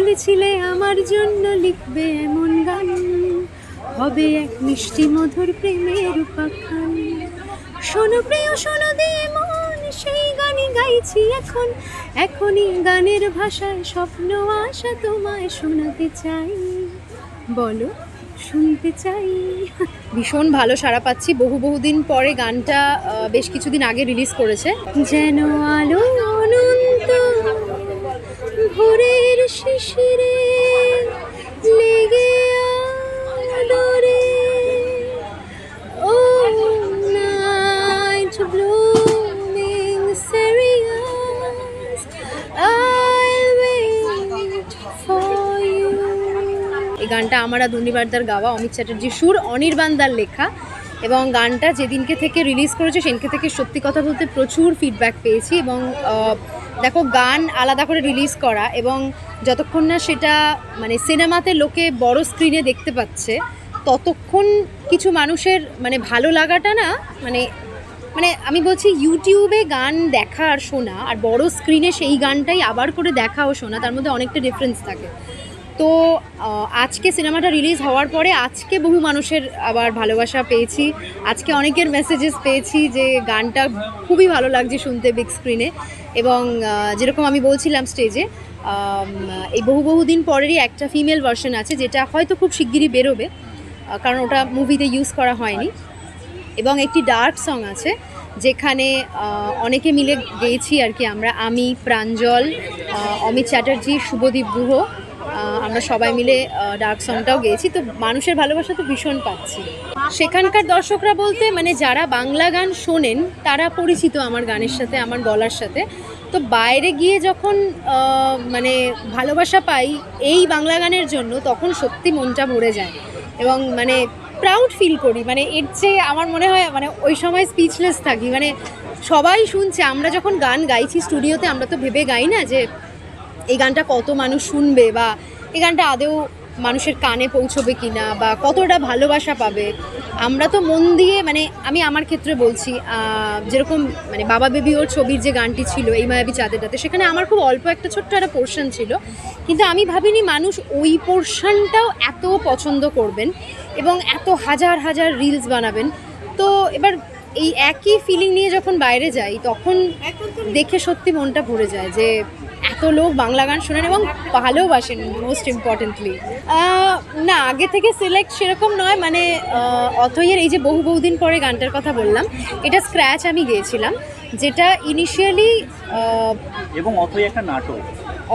বলেছিলে আমার জন্য লিখবে এমন গান। হবে এক মিষ্টি মধুর প্রেমের উপাখ্যান। শোনো প্রিয় শোনো দিয়ে মন সেই গানই গাইছি এখন। এখনই গানের ভাষায় স্বপ্ন আশা তোমায় শোনাতে চাই। বলো শুনতে চাই। ভীষণ ভালো সাড়া পাচ্ছি। বহু বহুদিন পরে গানটা বেশ কিছুদিন আগে রিলিজ করেছে। যেন আলো শিশিরে লেগে আদরে ও নাইট এই গানটা আমার আর দুর্নিবারদার গাওয়া অমিত চ্যাটার্জির সুর অনির্বাণদার লেখা। এবং গানটা যেদিনকে থেকে রিলিজ করেছে, সেদিনকে থেকে সত্যি কথা বলতে প্রচুর ফিডব্যাক পেয়েছি এবং দেখো, গান আলাদা করে রিলিজ করা এবং যতক্ষণ না সেটা মানে সিনেমাতে লোকে বড় স্ক্রিনে দেখতে পাচ্ছে, ততক্ষণ কিছু মানুষের মানে ভালো লাগাটা না মানে মানে আমি বলছি ইউটিউবে গান দেখা আর শোনা আর বড় স্ক্রিনে সেই গানটাই আবার করে দেখা ও শোনা, তার মধ্যে অনেকটা ডিফারেন্স থাকে। তো আজকে সিনেমাটা রিলিজ হওয়ার পরে আজকে বহু মানুষের আবার ভালোবাসা পেয়েছি। আজকে অনেকের মেসেজেস পেয়েছি যে গানটা খুবই ভালো লাগছে শুনতে বিগ স্ক্রিনে এবং যেরকম আমি বলছিলাম স্টেজে এই বহু বহু দিন পরেরই একটা ফিমেল ভার্সন আছে, যেটা হয়তো খুব শিগগিরই বেরোবে কারণ ওটা মুভিতে ইউজ করা হয়নি। এবং একটি ডার্ক সং আছে, যেখানে অনেকে মিলে গেয়েছি আর কি আমরা। আমি, প্রাঞ্জল অমিত চ্যাটার্জি, শুভদীপ গুহ আমরা সবাই মিলে ডার্ক সংটাও গেয়েছি। তো মানুষের ভালোবাসা তো ভীষণ পাচ্ছি। সেখানকার দর্শকরা বলতে মানে যারা বাংলা গান শোনেন, তারা পরিচিত আমার গানের সাথে, আমার গলার সাথে। তো বাইরে গিয়ে যখন মানে ভালোবাসা পাই এই বাংলা গানের জন্য, তখন সত্যি মনটা ভরে যায়। এবং মানে প্রাউড ফিল করি। মানে এর চেয়ে আমার মনে হয় মানে ওই সময় স্পিচলেস থাকি। মানে সবাই শুনছে, আমরা যখন গান গাইছি স্টুডিওতে আমরা তো ভেবে গাই না যে এই গানটা কত মানুষ শুনবে বা এই গানটা আদেও মানুষের কানে পৌঁছবে কি না বা কতটা ভালোবাসা পাবে? আমরা তো মন দিয়ে মানে আমি আমার ক্ষেত্রে বলছি যেরকম মানে বাবা বেবি ওর ছবির যে গানটি ছিল, এই মায়াবী চাঁদেরটাতে সেখানে আমার খুব অল্প একটা ছোট্ট একটা পোর্শন ছিল। কিন্তু আমি ভাবিনি মানুষ ওই পোর্শনটাও এত পছন্দ করবেন এবং এত হাজার হাজার রিলস বানাবেন। তো এবার এই একই ফিলিং নিয়ে যখন বাইরে যাই, তখন দেখে সত্যি মনটা ভরে যায় যে এত লোক বাংলা গান শোনেন এবং ভালোবাসেন মোস্ট ইম্পর্টেন্টলি না আগে থেকে সিলেক্ট সেরকম নয় মানে অথইয়ের এই যে বহু বহুদিন পরে গানটার কথা বললাম এটা স্ক্র্যাচ আমি গেয়েছিলাম যেটা ইনিশিয়ালি এবং অথই একটা নাটক।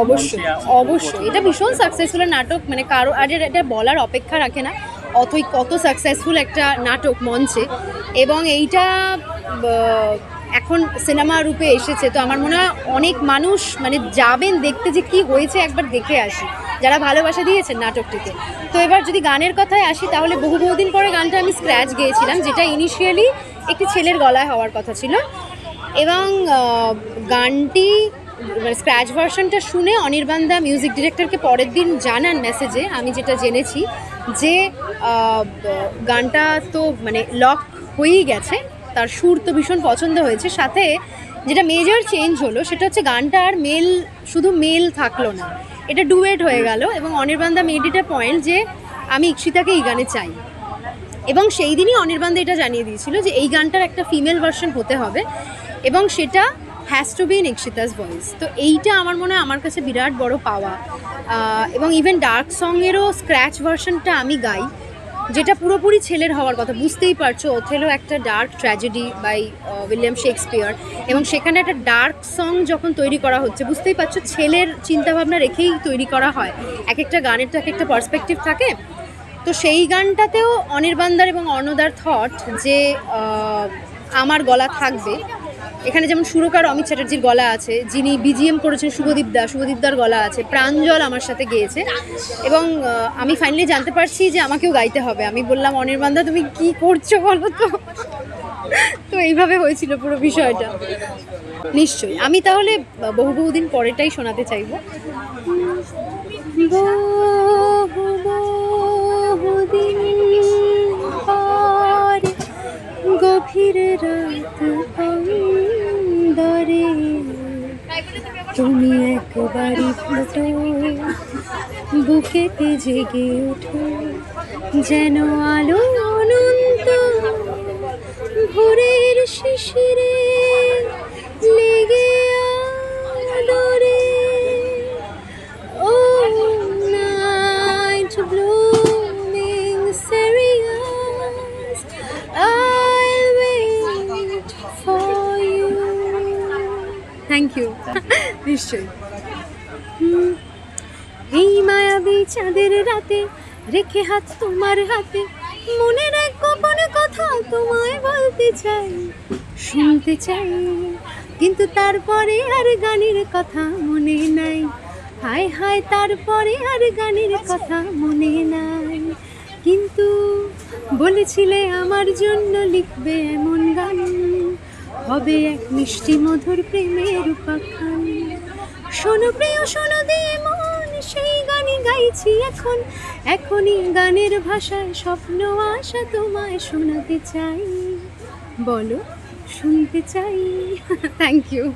অবশ্যই অবশ্যই। এটা ভীষণ সাকসেসফুল নাটক মানে কারও আর এটা বলার অপেক্ষা রাখে না। অথই কত সাকসেসফুল একটা নাটক মঞ্চে। এবং এইটা এখন সিনেমা রূপে এসেছে। তো আমার মনে হয় অনেক মানুষ মানে যাবেন দেখতে যে কি হয়েছে একবার দেখে আসি। যারা ভালোবাসা দিয়েছেন নাটকটিকে। তো এবার যদি গানের কথায় আসি, তাহলে বহু বহুদিন পরে গানটা আমি স্ক্র্যাচ গেয়েছিলাম, যেটা ইনিশিয়ালি একটি ছেলের গলায় হওয়ার কথা ছিল। এবং গানটি মানে স্ক্র্যাচ ভার্সনটা শুনে অনির্বাণদা মিউজিক ডিরেক্টরকে পরের দিন জানান মেসেজে আমি যেটা জেনেছি যে গানটা তো মানে লক হয়েই গেছে, তার সুর তো ভীষণ পছন্দ হয়েছে, সাথে যেটা মেজর চেঞ্জ হলো সেটা হচ্ছে গানটা আর মেল শুধু মেল থাকল না, এটা ডুয়েট হয়ে গেল এবং অনির্বাণদা মেড ইট পয়েন্ট যে, আমি ইক্ষিতাকে এই গানে চাই। এবং সেই দিনই অনির্বাণদা এটা জানিয়ে দিয়েছিল যে, এই গানটার একটা ফিমেল ভার্সন হতে হবে এবং সেটা has to be in voice তো এইটা আমার মনে হয় আমার কাছে বিরাট বড় পাওয়া। এবং ইভেন ডার্ক সঙ্গেরও স্ক্র্যাচ ভার্সনটা আমি গাই, যেটা পুরোপুরি ছেলের হওয়ার কথা। বুঝতেই পারছ ওথেলো একটা dark tragedy by William Shakespeare এবং সেখানে একটা ডার্ক সং যখন তৈরি করা হচ্ছে, বুঝতেই পারছ, ছেলের চিন্তাভাবনা রেখেই তৈরি করা হয়। এক একটা গানের তো এক একটা পার্সপেক্টিভ থাকে। তো সেই গানটাতেও অনির্বাণদার এবং অর্ণদার থট যে আমার গলা থাকবে। এখানে যেমন সুরকার অমিত চ্যাটার্জির গলা আছে, যিনি বিজিএম করেছেন শুভদীপ দা শুভদীপদার গলা আছে প্রাঞ্জল আমার সাথে গেয়েছে। এবং আমি ফাইনালি জানতে পারছি যে আমাকেও গাইতে হবে। আমি বললাম, অনির্বাণদা, তুমি কি করছ বলো তো? তো এইভাবে হয়েছিল পুরো বিষয়টা। নিশ্চয়ই। আমি তাহলে বহু বহুদিন পরেটাই শোনাতে চাইব। বহু গভীর রাত তুমি একবারই ফুটো। বুকেতে জেগে ওঠো যেন আলো অনন্ত। ভোরের শিশিরে লেগে থ্যাংক ইউ নিশ্চয়ই। এই মায়াবী চাঁদের রাতে রেখে হাত তোমার হাতে মনের এক গোপন কথা তোমায় বলতে চাই, শুনতে চাই, কিন্তু তারপরে আর গানের কথা মনে নাই। হায় হায়, তারপরে আর গানের কথা মনে নাই। কিন্তু বলেছিলে আমার জন্য লিখবে এমন গান। হবে এক মিষ্টি মধুর প্রেমের উপাখ্যান। শোনো প্রিয়, শোনো দিয়ে মন, সেই গানই গাইছি এখন। এখনই গানের ভাষায় স্বপ্ন, আশা তোমায় শোনাতে চাই। বলো, শুনতে চাই। Thank you